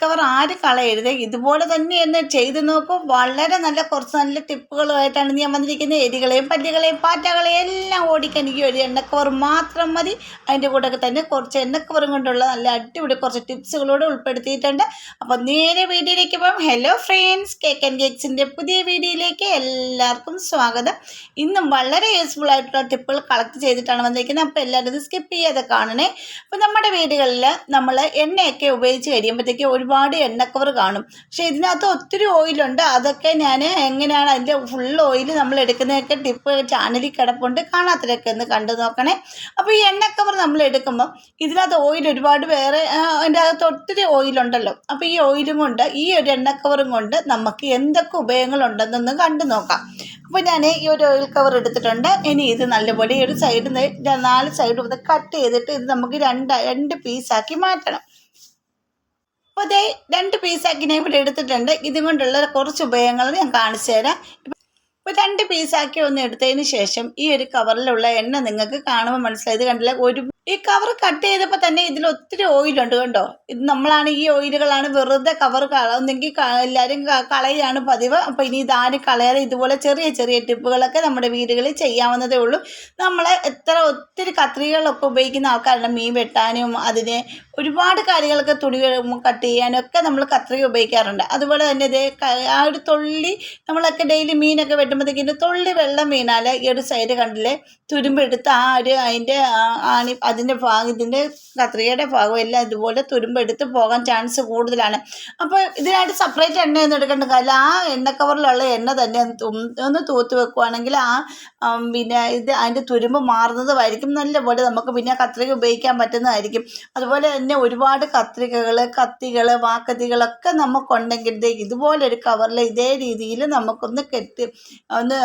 Cover ആര് കളയരുത്? ഇതുപോലെ തന്നെ ഒന്ന് ചെയ്തു നോക്കും. വളരെ നല്ല കുറച്ച് നല്ല ടിപ്പുകളുമായിട്ടാണ് ഞാൻ വന്നിരിക്കുന്നത്. എരികളെയും പല്ലികളെയും പാറ്റകളെയും എല്ലാം ഓടിക്കാൻ എനിക്ക് ഒരു എണ്ണക്കവർ മാത്രം മതി. അതിന്റെ കൂടെ തന്നെ കുറച്ച് എണ്ണക്കവറും കൊണ്ടുള്ള നല്ല അടിപൊളി കുറച്ച് ടിപ്സുകളോട് ഉൾപ്പെടുത്തിയിട്ടുണ്ട്. അപ്പോൾ നേരെ വീഡിയോയിലേക്ക് പോകാം ഹലോ ഫ്രണ്ട്സ് കേക്ക് ആൻഡ് കേക്സിന്റെ പുതിയ വീഡിയോയിലേക്ക് എല്ലാവർക്കും സ്വാഗതം. ഇന്നും വളരെ യൂസ്ഫുൾ ആയിട്ടുള്ള ടിപ്പുകൾ കളക്ട് ചെയ്തിട്ടാണ് വന്നിരിക്കുന്നത്. അപ്പോൾ എല്ലാവരും ഇത് സ്കിപ്പ് ചെയ്യാതെ കാണണേ. അപ്പോൾ നമ്മുടെ വീടുകളിൽ നമ്മൾ എണ്ണയൊക്കെ ഉപയോഗിച്ച് കഴിയുമ്പോഴത്തേക്ക് ഒരുപാട് കവർ കാണും. പക്ഷെ ഇതിനകത്ത് ഒത്തിരി ഓയിലുണ്ട്. അതൊക്കെ ഞാൻ എങ്ങനെയാണ് അതിന്റെ ഫുൾ ഓയിൽ നമ്മൾ എടുക്കുന്നതൊക്കെ ടിപ്പ് ചാനലിൽ കിടപ്പുണ്ട്. കാണാത്തതൊക്കെ ഒന്ന് കണ്ടു നോക്കണേ. അപ്പോൾ ഈ എണ്ണ കവർ നമ്മൾ എടുക്കുമ്പോൾ ഇതിനകത്ത് ഓയിൽ ഒരുപാട് വേറെ അതിന്റെ അകത്ത് ഒത്തിരി ഓയിലുണ്ടല്ലോ അപ്പോൾ ഈ ഓയിലും കൊണ്ട് ഈ ഒരു കവറും കൊണ്ട് നമുക്ക് എന്തൊക്കെ ഉപയോഗങ്ങളുണ്ടെന്നൊന്ന് കണ്ടു നോക്കാം. അപ്പോൾ ഞാൻ ഈ ഒരു ഓയിൽ കവർ എടുത്തിട്ടുണ്ട്. ഇനി ഇത് നല്ലപോലെ ഒരു സൈഡിൽ നിന്ന് നാല് സൈഡും ഇത് കട്ട് ചെയ്തിട്ട് ഇത് നമുക്ക് രണ്ട് രണ്ട് പീസാക്കി മാറ്റണം. അപ്പോൾ ദേ രണ്ട് പീസാക്കി ഞാൻ ഇവിടെ എടുത്തിട്ടുണ്ട്. ഇതും കൊണ്ടുള്ള കുറച്ച് ഉപയോഗങ്ങൾ ഞാൻ കാണിച്ചു തരാം. ഇപ്പോൾ രണ്ട് പീസാക്കി ഒന്ന് എടുത്തതിന് ശേഷം ഈ ഒരു കവറിലുള്ള എണ്ണ നിങ്ങൾക്ക് കാണുമ്പോൾ മനസ്സിലായത് കണ്ടില്ല? ഒരു ഈ കവർ കട്ട് ചെയ്തപ്പോൾ തന്നെ ഇതിൽ ഒത്തിരി ഓയിലുണ്ട് കണ്ടോ? ഇത് നമ്മളാണ് ഈ ഓയിലുകളാണ് വെറുതെ കവർ കളന്നെങ്കിൽ എല്ലാവരും കളയാണ് പതിവ്. അപ്പോൾ ഇനി ഇതാരും കളയാതെ ഇതുപോലെ ചെറിയ ചെറിയ ടിപ്പുകളൊക്കെ നമ്മുടെ വീടുകളിൽ ചെയ്യാവുന്നതേ ഉള്ളൂ. നമ്മൾ എത്ര ഒത്തിരി കത്രികകളൊക്കെ ഉപയോഗിക്കുന്ന ആൾക്കാരുണ്ട്. മീൻ വെട്ടാനും അതിനെ ഒരുപാട് കാര്യങ്ങളൊക്കെ തുണി കട്ട് ചെയ്യാനും ഒക്കെ നമ്മൾ കത്രിക ഉപയോഗിക്കാറുണ്ട്. അതുപോലെ തന്നെ ഇതേ ആ ഒരു തൊള്ളി നമ്മളൊക്കെ ഡെയിലി മീനൊക്കെ വെട്ടുമ്പോഴത്തേക്കിന്റെ തൊള്ളി വെള്ളം വീണാൽ ഈ ഒരു സൈഡ് കണ്ടില്ലേ? തുരുമ്പെടുത്ത് ആ ഒരു അതിന്റെ ആണി അതിന്റെ ഭാഗം ഇതിന്റെ കത്രികയുടെ ഭാഗം എല്ലാം ഇതുപോലെ തുരുമ്പെടുത്ത് പോകാൻ ചാൻസ് കൂടുതലാണ്. അപ്പോൾ ഇതിനായിട്ട് സെപ്പറേറ്റ് എണ്ണയൊന്നും എടുക്കേണ്ട കാര്യമില്ല. ആ എണ്ണ കവറിലുള്ള എണ്ണ തന്നെ ഒന്ന് തൂത്ത് വെക്കുവാണെങ്കിൽ ആ പിന്നെ ഇത് അതിന്റെ തുരുമ്പ് മാറുന്നതുമായിരിക്കും. നല്ലപോലെ നമുക്ക് പിന്നെ കത്രിക ഉപയോഗിക്കാൻ പറ്റുന്നതായിരിക്കും. അതുപോലെ തന്നെ ഒരുപാട് കത്രികകൾ കത്തികൾ വാക്കത്തികളൊക്കെ നമുക്കുണ്ടെങ്കിൽ ഇതുപോലെ ഇതുപോലൊരു കവറിൽ ഇതേ രീതിയിൽ നമുക്കൊന്ന് കെട്ടി ഒന്ന്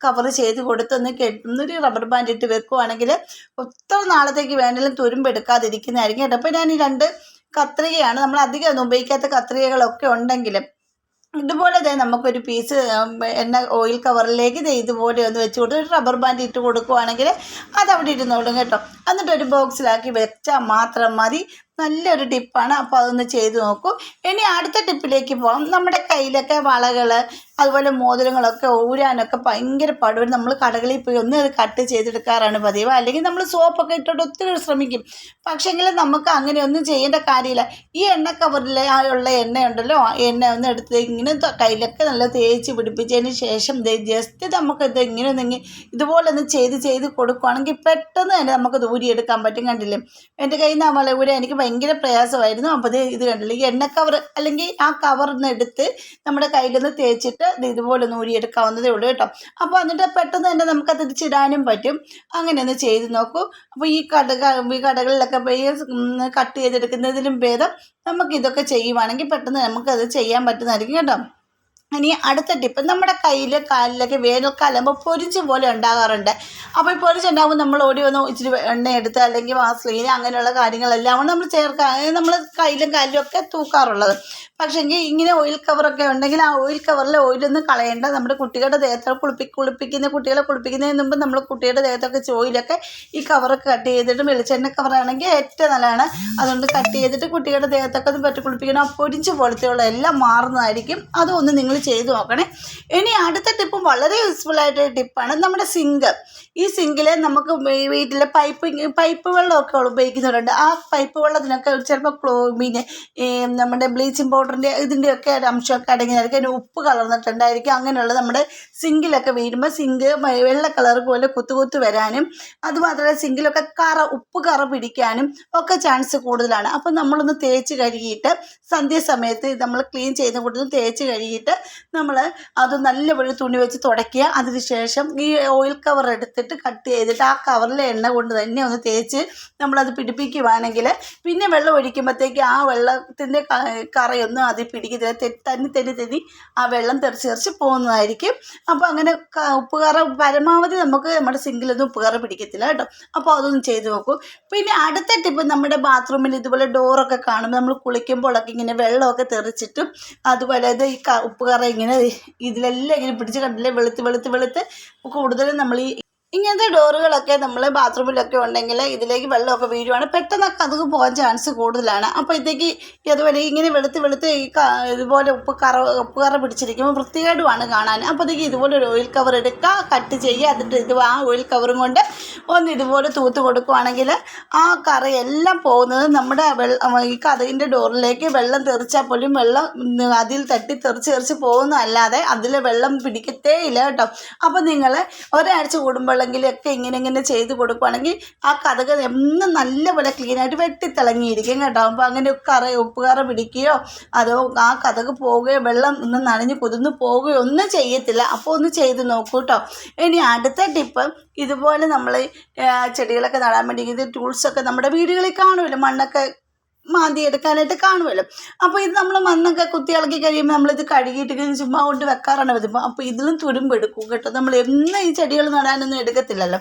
കവർ ചെയ്ത് കൊടുത്തൊന്ന് കെട്ടുന്നൊരു റബ്ബർ ബാൻഡ് ഇട്ട് വെക്കുവാണെങ്കിൽ ഒത്തിരി നാളത്തേക്ക് വേണമെങ്കിലും തുരുമ്പെടുക്കാതിരിക്കുന്നതായിരിക്കും കേട്ടോ. അപ്പോൾ ഞാൻ ഈ രണ്ട് കത്രികയാണ് നമ്മൾ അധികം ഒന്നും ഉപയോഗിക്കാത്ത കത്രികകളൊക്കെ ഉണ്ടെങ്കിലും ഇതുപോലെ തന്നെ നമുക്കൊരു പീസ് എണ്ണ ഓയിൽ കവറിലേക്ക് ഇതുപോലെ ഒന്ന് വെച്ച് കൊടുത്ത് ഒരു റബ്ബർ ബാൻഡ് ഇട്ട് കൊടുക്കുവാണെങ്കിൽ അത് അവിടെ ഇരുന്നോളും കേട്ടോ. എന്നിട്ട് ഒരു ബോക്സിലാക്കി വെച്ചാൽ മാത്രം മതി. നല്ലൊരു ടിപ്പാണ്. അപ്പോൾ അതൊന്ന് ചെയ്ത് നോക്കൂ. ഇനി അടുത്ത ടിപ്പിലേക്ക് പോകാം നമ്മുടെ കയ്യിലൊക്കെ വളകൾ അതുപോലെ മോതിരങ്ങളൊക്കെ ഊരാനൊക്കെ ഭയങ്കര പാടുപടി. നമ്മൾ കടകളിൽ പോയി ഒന്ന് അത് കട്ട് ചെയ്തെടുക്കാറാണ് പതിവ്. അല്ലെങ്കിൽ നമ്മൾ സോപ്പൊക്കെ ഇട്ടോട്ട് ഒത്തിരി ശ്രമിക്കും. പക്ഷേങ്കിൽ നമുക്ക് അങ്ങനെ ഒന്നും ചെയ്യേണ്ട കാര്യമില്ല. ഈ എണ്ണ കവറിൽ ഉള്ള എണ്ണയുണ്ടല്ലോ ആ എണ്ണ ഒന്ന് എടുത്ത് ഇങ്ങനെ കയ്യിലൊക്കെ നല്ല തേച്ച് പിടിപ്പിച്ചതിന് ശേഷം ജസ്റ്റ് നമുക്ക് ഇത് ഇങ്ങനെ ഒന്ന് ഇതുപോലെ ഒന്ന് ചെയ്ത് ചെയ്ത് കൊടുക്കുകയാണെങ്കിൽ പെട്ടെന്ന് തന്നെ നമുക്ക് ഊരിയെടുക്കാൻ പറ്റും. കണ്ടില്ലേ? എന്റെ കയ്യിൽ നിന്ന് വള ഊരാൻ എനിക്ക് ഭയങ്കര പ്രയാസമായിരുന്നു. അപ്പോൾ ഇത് കണ്ടില്ലേ ഈ എണ്ണ കവർ അല്ലെങ്കിൽ ആ കവറിന്ന് എടുത്ത് നമ്മുടെ കയ്യിൽ നിന്ന് തേച്ചിട്ട് ഇത് ഇതുപോലെ നൂരിയെടുക്കാവുന്നതേ ഉള്ളൂ കേട്ടോ. അപ്പോൾ എന്നിട്ട് പെട്ടെന്ന് തന്നെ നമുക്ക് അത് തിരിച്ചിടാനും പറ്റും. അങ്ങനെ ഒന്ന് ചെയ്ത് നോക്കൂ. അപ്പോൾ ഈ കട ഈ കടകളിലൊക്കെ പോയി കട്ട് ചെയ്തെടുക്കുന്നതിലും ഭേദം നമുക്ക് ഇതൊക്കെ ചെയ്യുവാണെങ്കിൽ പെട്ടെന്ന് നമുക്കത് ചെയ്യാൻ പറ്റുന്നതായിരിക്കും കേട്ടോ. ഇനി അടുത്ത ടിപ്പ് നമ്മുടെ കയ്യിൽ കാലിലൊക്കെ വേനൽക്കാലാകുമ്പോൾ പൊരിച്ച് പോലെ ഉണ്ടാകാറുണ്ട്. അപ്പോൾ ഈ പൊരിച്ചുണ്ടാകുമ്പോൾ നമ്മൾ ഓടി വന്ന് ഇച്ചിരി എണ്ണ എടുത്ത് അല്ലെങ്കിൽ വാസ്ലീൻ അങ്ങനെയുള്ള കാര്യങ്ങളെല്ലാം നമ്മൾ ചേർക്കാൻ നമ്മൾ കയ്യിലും കാലിലും ഒക്കെ തൂക്കാറുള്ളത്. പക്ഷേങ്കിൽ ഇങ്ങനെ ഓയിൽ കവറൊക്കെ ഉണ്ടെങ്കിൽ ആ ഓയിൽ കവറിൽ ഓയിലൊന്നും കളയേണ്ട നമ്മുടെ കുട്ടികളുടെ ദേഹത്തെ കുളിപ്പി കുളിപ്പിക്കുന്ന കുട്ടികളെ കുളിപ്പിക്കുന്നതിന് മുമ്പ് നമ്മൾ കുട്ടികളുടെ ദേഹത്തൊക്കെ ഓയിലൊക്കെ ഈ കവറൊക്കെ കട്ട് ചെയ്തിട്ട് വെളിച്ചെണ്ണ കവറാണെങ്കിൽ ഏറ്റവും നല്ലതാണ്. അതുകൊണ്ട് കട്ട് ചെയ്തിട്ട് കുട്ടികളുടെ ദേഹത്തൊക്കെ ഒന്ന് പറ്റി കുളിപ്പിക്കണം. പൊരിച്ച് പോലത്തെയുള്ള എല്ലാം മാറുന്നതായിരിക്കും. അതൊന്ന് നിങ്ങൾ ചെയ്ത് നോക്കണേ. ഇനി അടുത്ത ടിപ്പും വളരെ യൂസ്ഫുൾ ആയിട്ടൊരു ടിപ്പാണ് നമ്മുടെ സിങ്ക് ഈ സിങ്കിൽ നമുക്ക് വീട്ടിലെ പൈപ്പ് പൈപ്പ് വെള്ളമൊക്കെ ഉപയോഗിക്കുന്നവരുണ്ട്. ആ പൈപ്പ് വെള്ളത്തിനൊക്കെ ചിലപ്പോൾ ക്ലോ പിന്നെ നമ്മുടെ ബ്ലീച്ചിങ് പൗഡറിന്റെ ഇതിന്റെയൊക്കെ അംശമൊക്കെ അടങ്ങിയതായിരിക്കും. അതിന് ഉപ്പ് കലർന്നിട്ടുണ്ടായിരിക്കും. അങ്ങനെയുള്ള നമ്മുടെ സിങ്കിലൊക്കെ വീഴുമ്പോൾ സിങ്ക് വെള്ള കളർ പോലെ കുത്തു കുത്തു വരാനും അതുമാത്രമല്ല സിങ്കിലൊക്കെ കറ ഉപ്പ് കറ പിടിക്കാനും ഒക്കെ ചാൻസ് കൂടുതലാണ്. അപ്പം നമ്മളൊന്ന് തേച്ച് കഴുകിയിട്ട് സന്ധ്യാസമയത്ത് നമ്മൾ ക്ലീൻ ചെയ്യുന്ന കൂട്ടത്തിൽ തേച്ച് കഴുകിയിട്ട് നമ്മൾ അത് നല്ലപോലെ തുണി വെച്ച് തുടയ്ക്കുക അതിനുശേഷം ഈ ഓയിൽ കവർ എടുത്തിട്ട് കട്ട് ചെയ്തിട്ട് ആ കവറിലെ എണ്ണ കൊണ്ട് തന്നെ ഒന്ന് തേച്ച് നമ്മളത് പിടിപ്പിക്കുവാണെങ്കിൽ പിന്നെ വെള്ളം ഒഴിക്കുമ്പോഴത്തേക്ക് ആ വെള്ളത്തിന്റെ കറയൊന്നും അതിൽ പിടിക്കത്തില്ല തന്നി തെന്നി തെന്നി ആ വെള്ളം തെറിച്ച് തെറിച്ച് പോകുന്നതായിരിക്കും. അപ്പോൾ അങ്ങനെ ഉപ്പുകറ പരമാവധി നമുക്ക് നമ്മുടെ സിങ്കിലൊന്നും ഉപ്പുകറ പിടിക്കത്തില്ല കേട്ടോ. അപ്പോൾ അതൊന്നും ചെയ്ത് നോക്കൂ. പിന്നെ അടുത്ത ടിപ്പ് നമ്മുടെ ബാത്റൂമിൽ ഇതുപോലെ ഡോറൊക്കെ കാണുമ്പോൾ നമ്മൾ കുളിക്കുമ്പോഴൊക്കെ ഇങ്ങനെ വെള്ളമൊക്കെ തെറിച്ചിട്ടും അതുപോലെ ഇത് ഈ ഉപ്പുകറ ഇങ്ങനെ ഇതിലെല്ലാം ഇങ്ങനെ പിടിച്ച് കണ്ടില്ലേ വെളുത്ത് വെളുത്ത് വെളുത്ത്. കൂടുതലും നമ്മൾ ഈ ഇങ്ങനത്തെ ഡോറുകളൊക്കെ നമ്മൾ ബാത്റൂമിലൊക്കെ ഉണ്ടെങ്കിൽ ഇതിലേക്ക് വെള്ളമൊക്കെ വീഴുവാണ്. പെട്ടെന്നൊക്കെ അത് പോകാൻ ചാൻസ് കൂടുതലാണ്. അപ്പോൾ അപ്പോഴത്തേക്ക് അതുപോലെ ഇങ്ങനെ വെളുത്ത് വെളുത്ത് ഈ ഇതുപോലെ ഉപ്പ് കറ ഉപ്പ് കറ പിടിച്ചിരിക്കുമ്പോൾ വൃത്തികേടുമാണ് കാണാൻ. അപ്പോൾ അപ്പോഴത്തേക്ക് ഇതുപോലെ ഒരു ഓയിൽ കവർ എടുക്കുക കട്ട് ചെയ്യുക എന്നിട്ട് ഇത് ആ ഓയിൽ കവറും കൊണ്ട് ഒന്ന് ഇതുപോലെ തൂത്ത് കൊടുക്കുവാണെങ്കിൽ ആ കറയെല്ലാം പോകുന്നത് നമ്മുടെ വെള്ളം ഈ കഥകിന്റെ ഡോറിലേക്ക് വെള്ളം തെറിച്ചാൽ പോലും വെള്ളം അതിൽ തട്ടി തെറിച്ച് തെറിച്ച് പോകുന്നതല്ലാതെ അതിൽ വെള്ളം പിടിക്കത്തേ ഇല്ല കേട്ടോ. അപ്പോൾ നിങ്ങൾ ഒരാഴ്ച കൂടുമ്പോഴെങ്കിലൊക്കെ ഇങ്ങനെ ഇങ്ങനെ ചെയ്ത് കൊടുക്കുവാണെങ്കിൽ ആ കഥക എന്നും നല്ലപോലെ ക്ലീനായിട്ട് വെട്ടിത്തിളങ്ങിയിരിക്കും കേട്ടോ. അപ്പോൾ അങ്ങനെ കറ ഉപ്പുകറ പിടിക്കുകയോ അതോ ആ കഥക് പോവുകയോ വെള്ളം ഒന്ന് നനഞ്ഞ് കുതിർന്ന് പോവുകയോ ഒന്നും ചെയ്യത്തില്ല. അപ്പോൾ ഒന്ന് ചെയ്ത് നോക്കൂ കേട്ടോ ഇനി അടുത്ത ടിപ്പ് ഇതുപോലെ നമ്മൾ ചെടികളൊക്കെ നടാൻ വേണ്ടി ഇത് ടൂൾസൊക്കെ നമ്മുടെ വീടുകളിൽ കാണുമല്ലോ. മണ്ണൊക്കെ മാന്തി എടുക്കാനായിട്ട് കാണുമല്ലോ അപ്പോൾ ഇത് നമ്മൾ മണ്ണൊക്കെ കുത്തി ഇളക്കി കഴിയുമ്പോൾ നമ്മളിത് കഴുകിയിട്ട് ചുമ്മാ കൊണ്ട് വെക്കാറാണ് പതിവ് അപ്പോൾ ഇതിലും തുരുമ്പെടുക്കും കേട്ടോ. നമ്മൾ എന്നും ഈ ചെടികൾ നടാനൊന്നും എടുക്കത്തില്ലല്ലോ.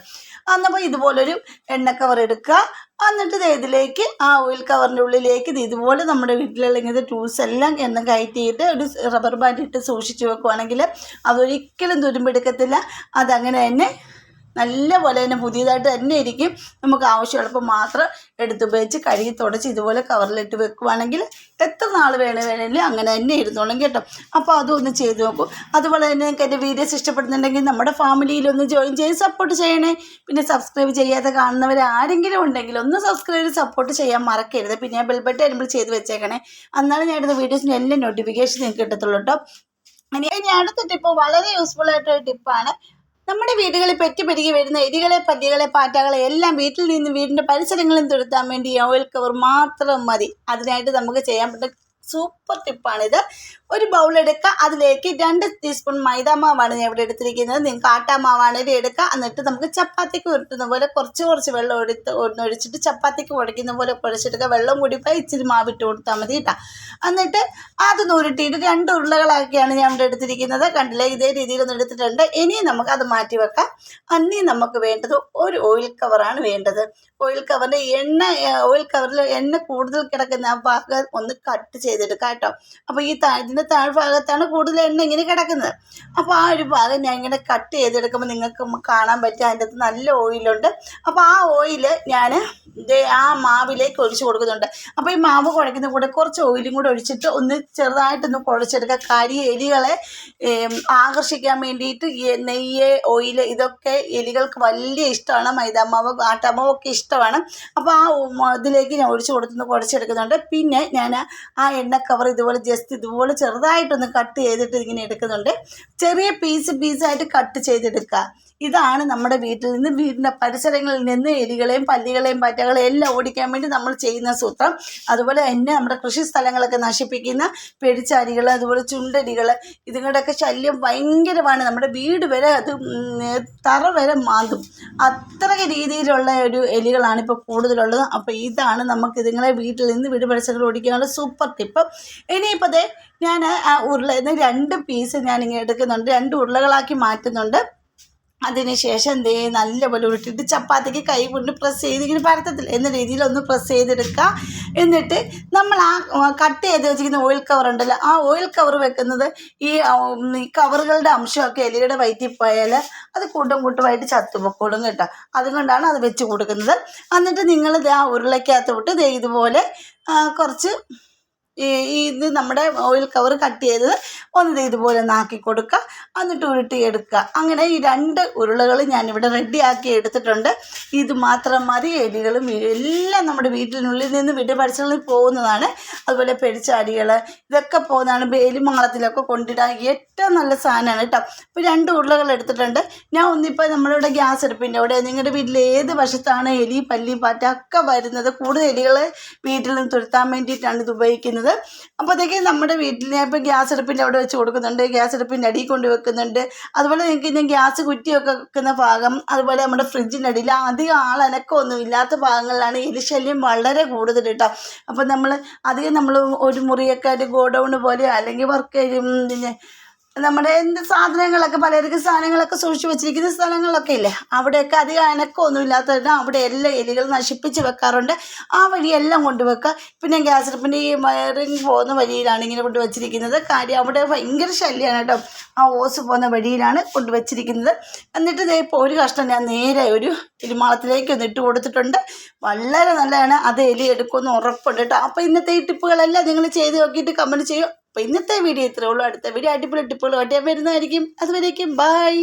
അന്നപ്പോൾ ഇതുപോലൊരു എണ്ണ കവർ എടുക്കുക എന്നിട്ട് ഇതിലേക്ക് ആ ഓയിൽ കവറിന്റെ ഉള്ളിലേക്ക് ഇത് ഇതുപോലെ നമ്മുടെ വീട്ടിലുള്ള ഇങ്ങനത്തെ ടൂൾസ് എല്ലാം എണ്ണ കയറ്റിയിട്ട് ഒരു റബ്ബർ ബാൻഡ് ഇട്ട് സൂക്ഷിച്ച് വെക്കുവാണെങ്കിൽ അതൊരിക്കലും തുരുമ്പെടുക്കത്തില്ല. അതങ്ങനെ തന്നെ നല്ല പോലെ തന്നെ പുതിയതായിട്ട് തന്നെ ഇരിക്കും. നമുക്ക് ആവശ്യമുള്ളപ്പോൾ മാത്രം എടുത്തുപയോഗിച്ച് കഴുകി തുടച്ച് ഇതുപോലെ കവറിലിട്ട് വെക്കുവാണെങ്കിൽ എത്ര നാൾ വേണേ വേണമെങ്കിലും അങ്ങനെ തന്നെ ഇരുന്നോളും കേട്ടോ. അപ്പോൾ അതൊന്ന് ചെയ്തു നോക്കും. അതുപോലെ തന്നെ നിങ്ങൾക്ക് എന്റെ വീഡിയോസ് ഇഷ്ടപ്പെടുന്നുണ്ടെങ്കിൽ നമ്മുടെ ഫാമിലിയിലൊന്ന് ജോയിൻ ചെയ്ത് സപ്പോർട്ട് ചെയ്യണേ. പിന്നെ സബ്സ്ക്രൈബ് ചെയ്യാതെ കാണുന്നവർ ആരെങ്കിലും ഉണ്ടെങ്കിൽ ഒന്ന് സബ്സ്ക്രൈബ് സപ്പോർട്ട് ചെയ്യാൻ മറക്കരുത്. പിന്നെ ഞാൻ ബെൽബട്ട് എനബിൾ ചെയ്ത് വെച്ചേക്കണേ. എന്നാലും ഞാൻ ഇടുന്ന വീഡിയോസിന് എല്ലാം നോട്ടിഫിക്കേഷൻ നിങ്ങൾക്ക് കിട്ടത്തുള്ളൂ കേട്ടോ. ഇനി അടുത്ത ടിപ്പ് വളരെ യൂസ്ഫുൾ ആയിട്ടൊരു ടിപ്പാണ് നമ്മുടെ വീടുകളിൽ പെറ്റുപെരുകി വരുന്ന എലികളെ പല്ലികളെ പാറ്റകളെ എല്ലാം വീട്ടിൽ നിന്ന് വീടിന്റെ പരിസരങ്ങളിൽ തുരത്താൻ വേണ്ടി ഓയിൽ കവർ മാത്രം മതി. അതിനായിട്ട് നമുക്ക് ചെയ്യാൻ പറ്റുന്ന സൂപ്പർ ടിപ്പാണിത് ഒരു ബൗൾ എടുക്കുക അതിലേക്ക് രണ്ട് ടീസ്പൂൺ മൈദാമാവാണ് ഞാൻ ഇവിടെ എടുത്തിരിക്കുന്നത്. നിങ്ങൾക്ക് ആട്ടാമാവാണെങ്കിൽ എടുക്കുക. എന്നിട്ട് നമുക്ക് ചപ്പാത്തിക്ക് ഉരുട്ടുന്ന പോലെ കുറച്ച് കുറച്ച് വെള്ളം എടുത്ത് ഒന്നൊഴിച്ചിട്ട് ചപ്പാത്തിക്ക് കുഴയ്ക്കുന്ന പോലെ കുഴച്ചെടുക്കുക വെള്ളം കൂടി പോയി ഇച്ചിരി മാവിട്ട് കൊടുത്താൽ മതി കേട്ടോ. എന്നിട്ട് അത് ഉരുട്ടിയിട്ട് രണ്ട് ഉരുളകളാക്കിയാണ് ഞാൻ ഇവിടെ എടുത്തിരിക്കുന്നത്. കണ്ടില്ലേ? ഇതേ രീതിയിലൊന്നും എടുത്തിട്ടുണ്ട്. ഇനി നമുക്ക് അത് മാറ്റി വെക്കാം. അന്നീ നമുക്ക് വേണ്ടത് ഒരു ഓയിൽ കവറാണ് വേണ്ടത്. ഓയിൽ കവറിന്റെ എണ്ണ ഓയിൽ കവറിൽ എണ്ണ കൂടുതൽ കിടക്കുന്ന ആ ഭാഗം ഒന്ന് കട്ട് ചെയ്തെടുക്കാം കേട്ടോ. അപ്പോൾ ഈ താ താഴ്ഭാഗത്താണ് കൂടുതൽ എണ്ണ ഇങ്ങനെ കിടക്കുന്നത്. അപ്പോൾ ആ ഒരു ഭാഗം ഞാൻ ഇങ്ങനെ കട്ട് ചെയ്തെടുക്കുമ്പോൾ നിങ്ങൾക്ക് കാണാൻ പറ്റും. അതിന്റെ അകത്ത് നല്ല ഓയിലുണ്ട് അപ്പോൾ ആ ഓയിൽ ഞാൻ ആ മാവിലേക്ക് ഒഴിച്ചു കൊടുക്കുന്നുണ്ട്. അപ്പോൾ ഈ മാവ് കുഴക്കുന്ന കൂടെ കുറച്ച് ഓയിലും കൂടെ ഒഴിച്ചിട്ട് ഒന്ന് ചെറുതായിട്ടൊന്ന് കുഴച്ചെടുക്കുക. കരി എലികളെ ആകർഷിക്കാൻ വേണ്ടിയിട്ട് നെയ്യ് ഓയിൽ ഇതൊക്കെ എലികൾക്ക് വലിയ ഇഷ്ടമാണ്. മൈദാമാവ് ആട്ടാമാവ് ഒക്കെ ഇഷ്ടമാണ്. അപ്പോൾ ആ ഇതിലേക്ക് ഞാൻ ഒഴിച്ച് കൊടുത്തുനിന്ന് കുഴച്ചെടുക്കുന്നുണ്ട്. പിന്നെ ഞാൻ ആ എണ്ണ കവർ ഇതുപോലെ ജസ്റ്റ് ഇതുപോലെ ചെറുതായിട്ടൊന്ന് കട്ട് ചെയ്തിട്ട് ഇങ്ങനെ എടുക്കുന്നുണ്ട്. ചെറിയ പീസ് പീസായിട്ട് കട്ട് ചെയ്തെടുക്കുക. ഇതാണ് നമ്മുടെ വീട്ടിൽ നിന്ന് വീടിന്റെ പരിസരങ്ങളിൽ നിന്ന് എലികളെയും പല്ലികളെയും പറ്റകളെയും എല്ലാം ഓടിക്കാൻ വേണ്ടി നമ്മൾ ചെയ്യുന്ന സൂത്രം. അതുപോലെ തന്നെ നമ്മുടെ കൃഷി സ്ഥലങ്ങളൊക്കെ നശിപ്പിക്കുന്ന പെടിച്ചാരികൾ അതുപോലെ ചുണ്ടരികൾ ഇതുങ്ങളുടെയൊക്കെ ശല്യം ഭയങ്കരമാണ്. നമ്മുടെ വീട് വരെ അത് തറ വരെ മാന്തും. അത്ര രീതിയിലുള്ള ഒരു എലികളാണ് ഇപ്പോൾ കൂടുതലുള്ളത്. അപ്പോൾ ഇതാണ് നമുക്ക് ഇതുങ്ങളെ വീട്ടിൽ നിന്ന് വീട് പരിസരങ്ങൾ ഓടിക്കാനുള്ള സൂപ്പർ ടിപ്പ് ഇനിയിപ്പോൾ ദേ ഞാൻ ആ ഉരുളയിൽ നിന്ന് രണ്ട് പീസ് ഞാനിങ്ങനെ എടുക്കുന്നുണ്ട്. രണ്ട് ഉരുളകളാക്കി മാറ്റുന്നുണ്ട്. അതിനുശേഷം ദേ നല്ലപോലെ ഉരുട്ടിയിട്ട് ചപ്പാത്തിക്ക് കൈ കൊണ്ട് പ്രസ് ചെയ്ത് ഇങ്ങനെ പരത്തത്തില്ല. എന്ന രീതിയിൽ ഒന്ന് പ്രസ് ചെയ്തെടുക്കുക എന്നിട്ട് നമ്മൾ ആ കട്ട് ചെയ്ത് വെച്ചിരിക്കുന്ന ഓയിൽ കവർ ഉണ്ടല്ലോ ആ ഓയിൽ കവർ വെക്കുന്നത് ഈ കവറുകളുടെ അംശമൊക്കെ എലിയുടെ വയറ്റിൽ പോയാൽ അത് കൂട്ടം കൂട്ടമായിട്ട് ചത്തുപൊക്കോടും കേട്ടോ. അതുകൊണ്ടാണ് അത് വെച്ച് കൊടുക്കുന്നത്. എന്നിട്ട് നിങ്ങൾ ആ ഉരുളയ്ക്കകത്തോട്ട് ദേ ഇതുപോലെ കുറച്ച് ഈ ഇത് നമ്മുടെ ഓയിൽ കവർ കട്ട് ചെയ്തത് ഒന്ന് ഇതുപോലെ നാക്കി കൊടുക്കുക. എന്നിട്ട് ഉരുട്ടി എടുക്കുക. അങ്ങനെ ഈ രണ്ട് ഉരുളകൾ ഞാനിവിടെ റെഡിയാക്കി എടുത്തിട്ടുണ്ട്. ഇത് മാത്രം മതി. എലികളും എല്ലാം നമ്മുടെ വീട്ടിനുള്ളിൽ നിന്ന് വീട്ടിൽ പരിസരങ്ങളിൽ പോകുന്നതാണ്. അതുപോലെ പെരിച്ചാടികൾ ഇതൊക്കെ പോകുന്നതാണ്. ബേലിമാളത്തിലൊക്കെ കൊണ്ടിടാൻ ഏറ്റവും നല്ല സാധനമാണ് കേട്ടോ. ഇപ്പോൾ രണ്ട് ഉരുളകൾ എടുത്തിട്ടുണ്ട്. ഞാൻ ഒന്നിപ്പോൾ നമ്മളിവിടെ ഗ്യാസ് അടുപ്പിന്റെ അവിടെ നിങ്ങളുടെ വീട്ടിൽ ഏത് വശത്താണ് എലി പല്ലി പാറ്റ ഒക്കെ വരുന്നത്? കൂടുതൽ എലികൾ വീട്ടിൽ നിന്ന് തുരുത്താൻ വേണ്ടിയിട്ടാണ് ഇത് ഉപയോഗിക്കുന്നത്. അപ്പോഴത്തേക്ക് നമ്മുടെ വീട്ടിൽ ഞാൻ ഇപ്പോൾ ഗ്യാസ് അടുപ്പിന്റെ അവിടെ വെച്ച് കൊടുക്കുന്നുണ്ട്. ഗ്യാസ് അടുപ്പിന്റെ അടിയിൽ കൊണ്ട് വെക്കുന്നുണ്ട്. അതുപോലെ നിങ്ങൾക്ക് ഞാൻ ഗ്യാസ് കുറ്റിയൊക്കെ വെക്കുന്ന ഭാഗം അതുപോലെ നമ്മുടെ ഫ്രിഡ്ജിന്റെ അടിയിൽ അധികം ആളനക്കമൊന്നും ഇല്ലാത്ത ഭാഗങ്ങളിലാണ് എലിശല്യം വളരെ കൂടുതൽ കേട്ടോ. അപ്പം നമ്മൾ അധികം നമ്മൾ ഒരു മുറിയൊക്കെ ഒരു ഗോഡൗൺ പോലെ അല്ലെങ്കിൽ വർക്ക് പിന്നെ നമ്മുടെ എന്ത് സാധനങ്ങളൊക്കെ പലചരക്ക് സാധനങ്ങളൊക്കെ സൂക്ഷിച്ചു വെച്ചിരിക്കുന്ന സ്ഥലങ്ങളൊക്കെ ഇല്ലേ? അവിടെയൊക്കെ അധികം അനക്കമൊന്നും ഇല്ലാത്തതിന് അവിടെ എല്ലാ എലികൾ നശിപ്പിച്ച് വെക്കാറുണ്ട്. ആ വഴിയെല്ലാം കൊണ്ടുവെക്കുക. പിന്നെ ഗ്യാസ് അടുപ്പിന്റെ ഈ വയറിങ് പോകുന്ന വഴിയിലാണ് ഇങ്ങനെ കൊണ്ട് വെച്ചിരിക്കുന്നത് കാര്യം അവിടെ ഭയങ്കര ശല്യമാണ് കേട്ടോ. ആ ഓസ് പോകുന്ന വഴിയിലാണ് കൊണ്ട് വെച്ചിരിക്കുന്നത് എന്നിട്ട് ദേ ഇപ്പോൾ ഒരു കഷ്ണം ഞാൻ നേരെ ഒരു തിരുമാളത്തിലേക്ക് ഒന്ന് ഇട്ട് കൊടുത്തിട്ടുണ്ട്. വളരെ നല്ലതാണ്. അത് എലി എടുക്കുമെന്ന് ഉറപ്പുണ്ട് കേട്ടോ. അപ്പോൾ ഇന്നത്തെ ഈ ടിപ്പുകളെല്ലാം നിങ്ങൾ ചെയ്ത് നോക്കിയിട്ട് കമന്റ് ചെയ്യും. അപ്പോൾ ഇന്നത്തെ വീഡിയോ ഇത്രേ ഉള്ളൂ. അടുത്ത വീഡിയോ അടിപൊളി ടിപ്പുകളുമായിട്ട് ഞാൻ വരുന്നതായിരിക്കും. അതുവരേക്കും ബൈ